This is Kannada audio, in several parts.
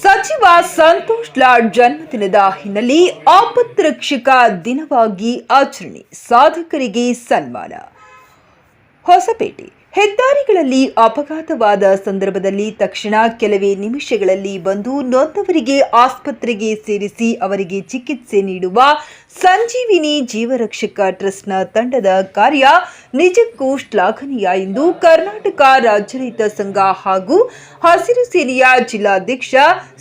ಸಚಿವ ಸಂತೋಷ್ ಲಾಡ್ ಜನ್ಮದಿನದ ಹಿನ್ನೆಲೆ ಆಪತ್ರಕ್ಷಕ ದಿನವಾಗಿ ಆಚರಣೆ ಸಾಧಕರಿಗೆ ಸನ್ಮಾನ. ಹೊಸಪೇಟೆ ಹೆದ್ದಾರಿಗಳಲ್ಲಿ ಅಪಘಾತವಾದ ಸಂದರ್ಭದಲ್ಲಿ ತಕ್ಷಣ ಕೆಲವೇ ನಿಮಿಷಗಳಲ್ಲಿ ಬಂದು ನೊಂದವರಿಗೆ ಆಸ್ಪತ್ರೆಗೆ ಸೇರಿಸಿ ಅವರಿಗೆ ಚಿಕಿತ್ಸೆ ನೀಡುವ ಸಂಜೀವಿನಿ ಜೀವರಕ್ಷಕ ಟ್ರಸ್ಟ್ನ ತಂಡದ ಕಾರ್ಯ ನಿಜಕ್ಕೂ ಶ್ಲಾಘನೀಯ ಎಂದು ಕರ್ನಾಟಕ ರಾಜ್ಯ ರೈತ ಸಂಘ ಹಾಗೂ ಹಸಿರು ಸೇನೆಯ ಜಿಲ್ಲಾಧ್ಯಕ್ಷ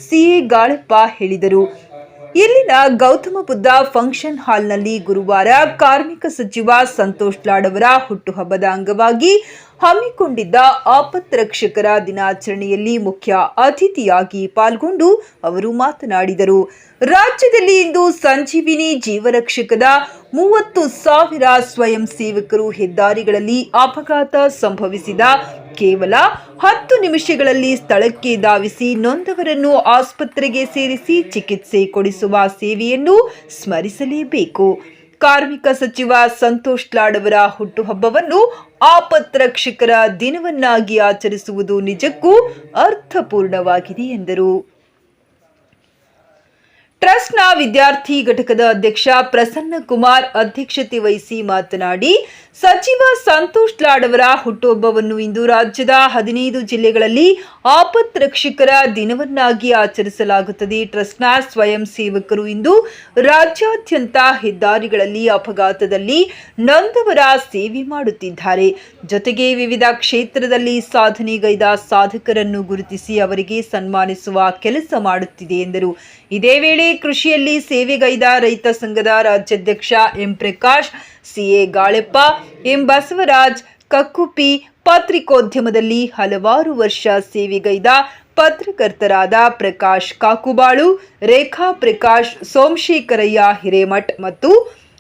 ಸಿಎ ಗಾಳಪ್ಪ ಹೇಳಿದರು. ಇಲ್ಲಿನ ಗೌತಮ ಬುದ್ಧ ಫಂಕ್ಷನ್ ಹಾಲ್ನಲ್ಲಿ ಗುರುವಾರ ಕಾರ್ಮಿಕ ಸಚಿವ ಸಂತೋಷ್ ಲಾಡ್ ಅವರ ಹುಟ್ಟುಹಬ್ಬದ ಅಂಗವಾಗಿ ಹಮ್ಮಿಕೊಂಡಿದ್ದ ಆಪತ್ರಕ್ಷಕರ ದಿನಾಚರಣೆಯಲ್ಲಿ ಮುಖ್ಯ ಅತಿಥಿಯಾಗಿ ಪಾಲ್ಗೊಂಡು ಅವರು ಮಾತನಾಡಿದರು. ರಾಜ್ಯದಲ್ಲಿ ಇಂದು ಸಂಜೀವಿನಿ ಜೀವರಕ್ಷಕದ ಮೂವತ್ತು ಸಾವಿರ ಸ್ವಯಂ ಸೇವಕರು ಹೆದ್ದಾರಿಗಳಲ್ಲಿ ಅಪಘಾತ ಸಂಭವಿಸಿದ ಕೇವಲ ಹತ್ತು ನಿಮಿಷಗಳಲ್ಲಿ ಸ್ಥಳಕ್ಕೆ ಧಾವಿಸಿ ನೊಂದವರನ್ನು ಆಸ್ಪತ್ರೆಗೆ ಸೇರಿಸಿ ಚಿಕಿತ್ಸೆ ಕೊಡಿಸುವ ಸೇವೆಯನ್ನು ಸ್ಮರಿಸಲೇಬೇಕು. ಕಾರ್ಮಿಕ ಸಚಿವ ಸಂತೋಷ್ ಲಾಡ್ ಅವರ ಹುಟ್ಟುಹಬ್ಬವನ್ನು ಆಪತ್ರಕ್ಷಕರ ದಿನವನ್ನಾಗಿ ಆಚರಿಸುವುದು ನಿಜಕ್ಕೂ ಅರ್ಥಪೂರ್ಣವಾಗಿದೆ ಎಂದರು. ಟ್ರಸ್ಟ್ನ ವಿದ್ಯಾರ್ಥಿ ಘಟಕದ ಅಧ್ಯಕ್ಷ ಪ್ರಸನ್ನ ಕುಮಾರ್ ಅಧ್ಯಕ್ಷತೆ ವಹಿಸಿ ಮಾತನಾಡಿ ಸಚಿವ ಸಂತೋಷ್ ಲಾಡ್ ಅವರ ಹುಟ್ಟುಹಬ್ಬವನ್ನು ಇಂದು ರಾಜ್ಯದ ಹದಿನೈದು ಜಿಲ್ಲೆಗಳಲ್ಲಿ ಆಪತ್ ರಕ್ಷಕರ ದಿನವನ್ನಾಗಿ ಆಚರಿಸಲಾಗುತ್ತದೆ. ಟ್ರಸ್ಟ್ನ ಸ್ವಯಂ ಸೇವಕರು ಇಂದು ರಾಜ್ಯಾದ್ಯಂತ ಹೆದ್ದಾರಿಗಳಲ್ಲಿ ಅಪಘಾತದಲ್ಲಿ ನೊಂದವರ ಸೇವೆ ಮಾಡುತ್ತಿದ್ದಾರೆ. ಜೊತೆಗೆ ವಿವಿಧ ಕ್ಷೇತ್ರದಲ್ಲಿ ಸಾಧನೆಗೈದ ಸಾಧಕರನ್ನು ಗುರುತಿಸಿ ಅವರಿಗೆ ಸನ್ಮಾನಿಸುವ ಕೆಲಸ ಮಾಡುತ್ತಿದೆ ಎಂದರು. ಇದೇ ವೇಳೆ ಕೃಷಿಯಲ್ಲಿ ಸೇವೆಗೈದ ರೈತ ಸಂಘದ ರಾಜ್ಯಾಧ್ಯಕ್ಷ M Prakash CA Galeppa M Basavaraj Kakkuppi ಪತ್ರಿಕೋದ್ಯಮದಲ್ಲಿ ಹಲವಾರು ವರ್ಷ ಸೇವೆಗೈದ ಪತ್ರಕರ್ತರಾದ ಪ್ರಕಾಶ್ ಕಾಕುಬಾಳು, ರೇಖಾ ಪ್ರಕಾಶ್, ಸೋಮಶೇಖರಯ್ಯ ಹಿರೇಮಠ್ ಮತ್ತು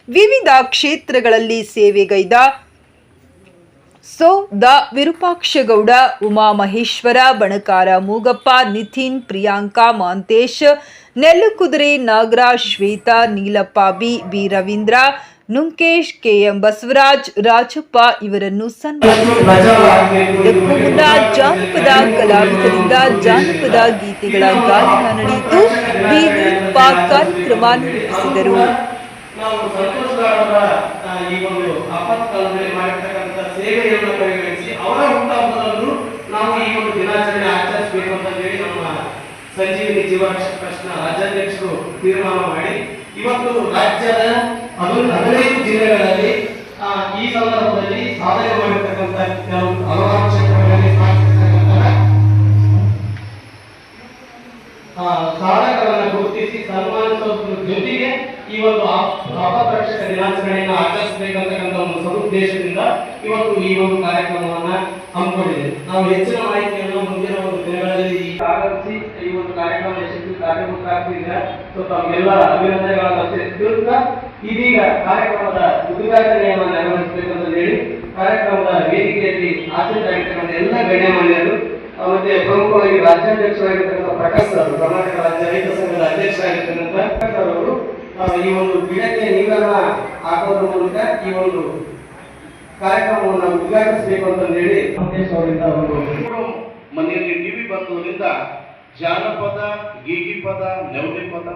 ವಿವಿಧ ಕ್ಷೇತ್ರಗಳಲ್ಲಿ ಸೇವೆಗೈದ ಸೊ the Virupakshagowda, Uma Maheshwara, Banakara Mugappa, Nitin, Priyanka Mantesh, Nellukudure Nagaraj Shweta, Neelappa B B Ravindra Nunkesh KM Basavaraj Rajappa ಇವರನ್ನು ಸನ್ಮಾನಿಸಲಾಯಿತು ಮುನ್ನ ಜಾನಪದ ಕಲಾವಿದರಿಂದ ಜಾನಪದ ಗೀತೆಗಳ ಗಾಯನ ನಡೆಯಿತು. ಬಿ ನೀಲಪ್ಪ ಕಾರ್ಯಕ್ರಮ ನಿರೂಪಿಸಿದರು. ನಾವು ಸಂತೋಷಗಾರರ ಆ, ಈ ಒಂದು ಆಪತ್ಕಾಲದಲ್ಲಿ ಮಾಡಿರ್ತಕ್ಕಂಥ ಸೇವೆಯನ್ನು ಪರಿಗಣಿಸಿ ಅವರ ಹುಟ್ಟುಹಬ್ಬವನ್ನು ನಾವು ಈ ಒಂದು ದಿನಾಚರಣೆ ಆಚರಿಸಬೇಕು ಅಂತ ಹೇಳಿ ನಮ್ಮ ಸಂಜೀವಿನಿ ಜೀವರಕ್ಷಕ ಪ್ರಶ್ನ ರಾಜ್ಯಾಧ್ಯಕ್ಷರು ತೀರ್ಮಾನ ಮಾಡಿ. ಇವತ್ತು ರಾಜ್ಯದ ಹದಿನೈದು ಜಿಲ್ಲೆಗಳಲ್ಲಿ ಈ ಸಂದರ್ಭದಲ್ಲಿ ಸಾಧನೆ ಮಾಡಿರ್ತಕ್ಕಂಥ ಕೆಲವು ಹಲವಾರು ಕ್ಷೇತ್ರಗಳಲ್ಲಿ ಸಾಧಿಸಿರ್ತಕ್ಕಂತಹ ಆ, ಸಾಧಕರನ್ನ ಗುರುತಿಸಿ ಸನ್ಮಾನಿಸೋದ್ರ ಜೊತೆಗೆ ಈ ಒಂದು ಅಪರಕ್ಷಕ ದಿನಾಚರಣೆಯನ್ನು ಆಚರಿಸಬೇಕಂತಕ್ಕಂಥ ಒಂದು ಸದುದ್ದೇಶದಿಂದ ಇವತ್ತು ಈ ಒಂದು ಕಾರ್ಯಕ್ರಮವನ್ನ ಹಮ್ಮಿಕೊಂಡಿದೆ ನಾವು ಹೆಚ್ಚಿನ ಮಾಹಿತಿಯನ್ನು ಮುಂದಿನ ಒಂದು ದಿನಗಳಲ್ಲಿ ಆಗಮಿಸಿ ಈ ಒಂದು ಕಾರ್ಯಕ್ರಮ ಯಶಸ್ವಿ ಕಾರ್ಯಕ್ರಮಕ್ಕಾಗ್ತಿದ್ರೆ ಸೊ ತಮ್ಮೆಲ್ಲ ಅಭಿನಂದನೆಗಳನ್ನು ತಿಳಿಸ್ತಾ ಇದೀಗ ಕಾರ್ಯಕ್ರಮದ ಉದ್ಘಾಟನೆಯನ್ನು ಅಂತ ಹೇಳಿ ಕಾರ್ಯಕ್ರಮದ ವೇದಿಕೆಯಲ್ಲಿ ಆಸಕ್ತರಾಗಿರ್ತಕ್ಕಂಥ ಎಲ್ಲ ಗಣ್ಯಮಾನ್ಯರು ಮತ್ತೆ ಪ್ರಮುಖವಾಗಿ ರಾಜ್ಯಾಧ್ಯಕ್ಷರಾಗಿರ್ತಕ್ಕಂಥ ಪ್ರಕಾಶ್ ಅವರು ಕರ್ನಾಟಕ ರಾಜ್ಯ ರೈತ ಸಂಘದ ಅಧ್ಯಕ್ಷರಾಗಿರ್ತಕ್ಕಂಥ ಪ್ರಕಾಶ್ ಸರ್ ಅವರು ಈ ಒಂದು ಗಿಡಕ್ಕೆ ನೀರನ್ನ ಹಾಕೋದ್ರ ಮೂಲಕ ಈ ಒಂದು ಕಾರ್ಯಕ್ರಮವನ್ನು ಉದ್ಘಾಟಿಸಬೇಕು ಅಂತ ಹೇಳಿ ಮಹೇಶ್ ಅವರಿಂದ ಒಂದು ಮನೆಯಲ್ಲಿ ಟಿವಿ ಬಂದವರಿಂದ ಜಾನಪದ ಗೀಗಿ ಪದ ನೆವಡಿ ಪದ